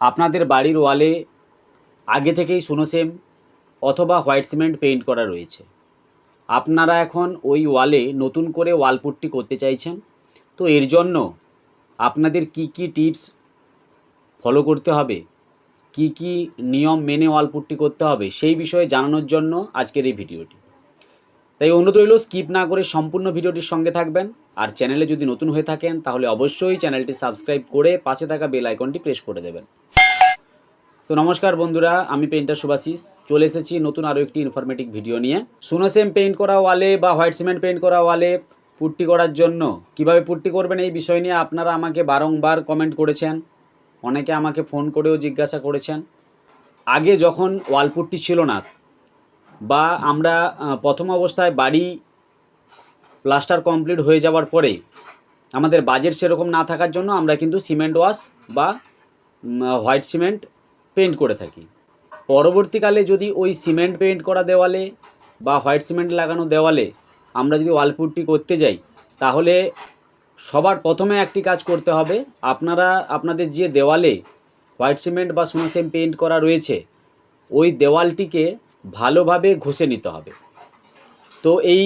আপনাদের বাড়ির ওয়ালে আগে থেকেই সুনোসেম অথবা হোয়াইট সিমেন্ট পেইন্ট করা রয়েছে। আপনারা এখন ওই ওয়ালে নতুন করে ওয়াল পুট্টি করতে চাইছেন, তো এর জন্য আপনাদের কি কি টিপস ফলো করতে হবে, কি কি নিয়ম মেনে ওয়াল পুট্টি করতে হবে সেই বিষয়ে জানানোর জন্য আজকের এই ভিডিওটি। তাই অনুরোধ রইল স্কিপ না করে সম্পূর্ণ ভিডিওটির সঙ্গে থাকবেন। আর চ্যানেলে যদি নতুন হয়ে থাকেন, তাহলে অবশ্যই চ্যানেলটি সাবস্ক্রাইব করে পাশে থাকা বেল আইকনটি প্রেস করে দেবেন। তো নমস্কার বন্ধুরা, আমি পেইন্টার সুভাশিস। চলে এসেছি নতুন আরও একটি ইনফরমেটিভ ভিডিও নিয়ে। সুনোসেম পেইন্ট করা ওয়ালে বা হোয়াইট সিমেন্ট পেইন্ট করা ওয়ালে পুট্টি করার জন্য। কীভাবে পুট্টি করবেন এই বিষয় নিয়ে আপনারা আমাকে বারংবার কমেন্ট করেছেন। অনেকে আমাকে ফোন করেও জিজ্ঞাসা করেছেন। আগে যখন ওয়াল পুট্টি ছিল না বা আমরা প্রথম অবস্থায় বাড়ি প্লাস্টার কমপ্লিট হয়ে যাওয়ার পরে আমাদের বাজেট সেরকম না থাকার জন্য আমরা কিন্তু সিমেন্ট ওয়াশ বা হোয়াইট সিমেন্ট পেইন্ট করে থাকি। পরবর্তীকালে যদি ওই সিমেন্ট পেইন্ট করা দেওয়ালে বা হোয়াইট সিমেন্ট লাগানো দেওয়ালে আমরা যদি ওয়ালপুট্টি করতে যাই, তাহলে সবার প্রথমে একটি কাজ করতে হবে, আপনারা, আপনাদের যে দেওয়ালে হোয়াইট সিমেন্ট বা সোনাসেম পেইন্ট করা রয়েছে, ওই দেওয়ালটিকে ভালোভাবে ঘষে নিতে হবে। তো এই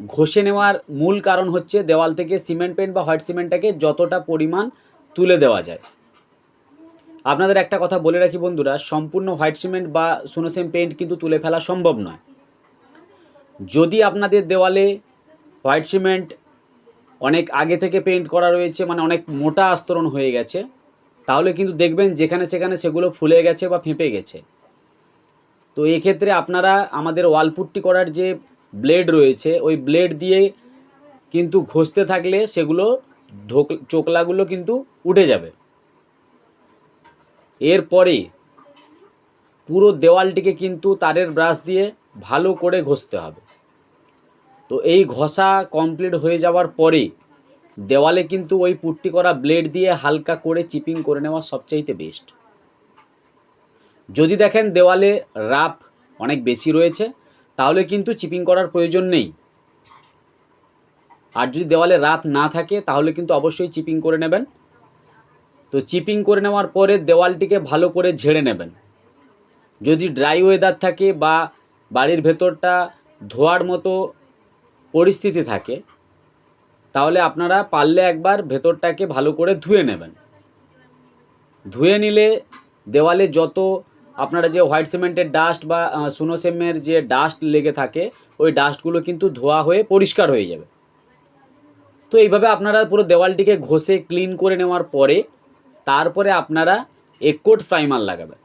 ঘষে নেওয়ার মূল কারণ হচ্ছে দেওয়াল থেকে সিমেন্ট পেন্ট বা হোয়াইট সিমেন্টটাকে যতটা পরিমাণ তুলে দেওয়া যায়। আপনাদের একটা কথা বলে রাখি বন্ধুরা, সম্পূর্ণ হোয়াইট সিমেন্ট বা সোনোসেম পেন্ট কিন্তু তুলে ফেলা সম্ভব নয়। যদি আপনাদের দেওয়ালে হোয়াইট সিমেন্ট অনেক আগে থেকে পেন্ট করা রয়েছে মানে অনেক মোটা আস্তরণ হয়ে গেছে, তাহলে কিন্তু দেখবেন যেখানে সেখানে সেগুলো ফুলে গেছে বা ফেঁপে গেছে। তো এক্ষেত্রে আপনারা আমাদের ওয়ালপুট্টি করার যে ব্লেড রয়েছে, ওই ব্লেড দিয়ে কিন্তু ঘষতে থাকলে সেগুলো ঢোক, চোকলাগুলো কিন্তু উঠে যাবে। এরপরে পুরো দেওয়ালটিকে কিন্তু তারের ব্রাশ দিয়ে ভালো করে ঘষতে হবে। তো এই ঘষা কমপ্লিট হয়ে যাওয়ার পরে দেওয়ালে কিন্তু ওই পুট্টি করা ব্লেড দিয়ে হালকা করে চিপিং করে নেওয়া সবচাইতে বেস্ট। যদি দেখেন দেওয়ালে রাপ অনেক বেশি রয়েছে, তাহলে কিন্তু চিপিং করার প্রয়োজন নেই। আর যদি দেওয়ালে রাপ না থাকে, তাহলে কিন্তু অবশ্যই চিপিং করে নেবেন। তো চিপিং করে নেওয়ার পরে দেওয়ালটিকে ভালো করে ঝেড়ে নেবেন। যদি ড্রাই ওয়েদার থাকে বা বাড়ির ভেতরটা ধোয়ার মতো পরিস্থিতি থাকে, তাহলে আপনারা পারলে একবার ভেতরটাকে ভালো করে ধুয়ে নেবেন। ধুয়ে নিলে দেওয়ালে যত আপনারা যে হোয়াইট সিমেন্টের ডাস্ট বা সুনোসেমের যে ডাস্ট লেগে থাকে, ওই ডাস্টগুলো কিন্তু ধোয়া হয়ে পরিষ্কার হয়ে যাবে। তো এইভাবে আপনারা পুরো দেওয়ালটিকে ঘষে ক্লিন করে নেওয়ার পরে, তারপরে আপনারা একোট প্রাইমার লাগাবেন।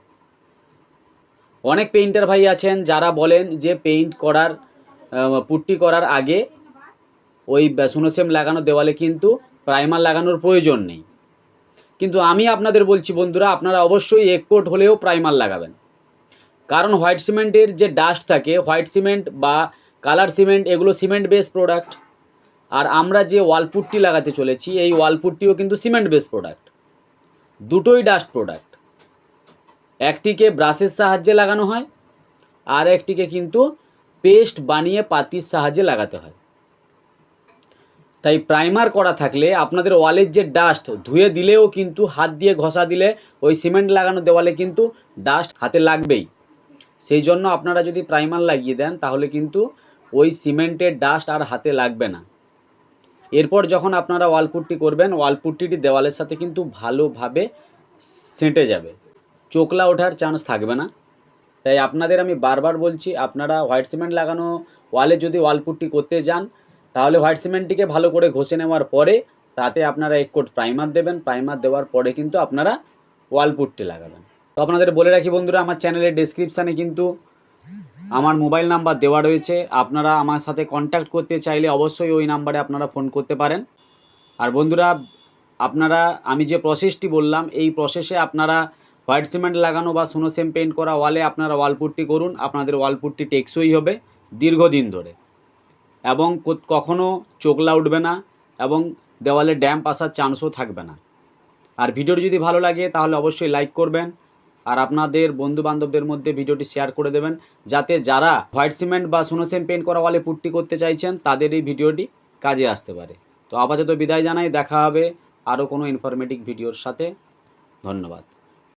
অনেক পেইন্টার ভাই আছেন যারা বলেন যে পেইন্ট করার পুট্টি করার আগে ওই সুনোসেম লাগানো দেওয়ালে কিন্তু প্রাইমার লাগানোর প্রয়োজন নেই। কিন্তু আমি আপনাদের বলছি, বন্ধুরা, আপনারা অবশ্যই এক কোট হলেও প্রাইমার লাগাবেন। কারণ হোয়াইট সিমেন্টের যে ডাস্ট থাকে, হোয়াইট সিমেন্ট বা কালার সিমেন্ট, এগুলো সিমেন্ট বেস প্রোডাক্ট। আর আমরা যে ওয়ালপুট্টি লাগাতে চলেছি, এই ওয়ালপুট্টিও কিন্তু সিমেন্ট বেস প্রোডাক্ট। দুটোই ডাস্ট প্রোডাক্ট। একটিকে ব্রাশের সাহায্যে লাগানো হয়, আর একটিকে কিন্তু পেস্ট বানিয়ে পাতির সাহায্যে লাগাতে হয়। তাই প্রাইমার করা থাকলে আপনাদের ওয়ালের যে ডাস্ট ধুয়ে দিলেও কিন্তু হাত দিয়ে ঘষা দিলে ওই সিমেন্ট লাগানো দেওয়ালে কিন্তু ডাস্ট হাতে লাগবেই। সেই জন্য আপনারা যদি প্রাইমার লাগিয়ে দেন, তাহলে কিন্তু ওই সিমেন্টের ডাস্ট আর হাতে লাগবে না। এরপর যখন আপনারা ওয়ালপুট্টি করবেন ওয়ালপুট্টিটি দেওয়ালের সাথে কিন্তু ভালোভাবে সেঁটে যাবে। চোকলা ওঠার চান্স থাকবে না। তাই আপনাদের আমি বারবার বলছি, আপনারা হোয়াইট সিমেন্ট লাগানো ওয়ালে যদি ওয়ালপুট্টি করতে যান তাহলে হোয়াইট সিমেন্টটিকে ভালো করে ঘষে নেওয়ার পরে তাতে আপনারা এক কোট প্রাইমার দেবেন। প্রাইমার দেওয়ার পরে কিন্তু আপনারা ওয়ালপুট্টি লাগাবেন। তো আপনাদের বলে রাখি বন্ধুরা, আমার চ্যানেলের ডেসক্রিপশানে কিন্তু আমার মোবাইল নাম্বার দেওয়া রয়েছে। আপনারা আমার সাথে কন্ট্যাক্ট করতে চাইলে অবশ্যই ওই নাম্বারে আপনারা ফোন করতে পারেন। আর বন্ধুরা, আপনারা, আমি যে প্রসেসটি বললাম, এই প্রসেসে আপনারা হোয়াইট সিমেন্ট লাগানো বা সোনো সেম পেন্ট করা ওয়ালে আপনারা ওয়ালপুট্টি করুন। আপনাদের ওয়ালপুট্টি টেকসই হবে দীর্ঘদিন ধরে। এবং কো- কখনো চোকলা উঠবে না এবং দেওয়ালে ড্যাম্প আসার চান্সও থাকবে না। আর ভিডিওটি যদি ভালো লাগে, তাহলে অবশ্যই লাইক করবেন আর আপনাদের বন্ধু বান্ধবদের মধ্যে ভিডিওটি শেয়ার করে দেবেন যাতে যারা হোয়াইট সিমেন্ট বা সুনোসেম পেন্ট করা ওয়ালে পুট্টি করতে চাইছেন, তাদের এই ভিডিওটি কাজে আসতে পারে। তো আপাতত বিদায় জানাই, দেখা হবে আরও কোনো ইনফরমেটিভ ভিডিওর সাথে। ধন্যবাদ।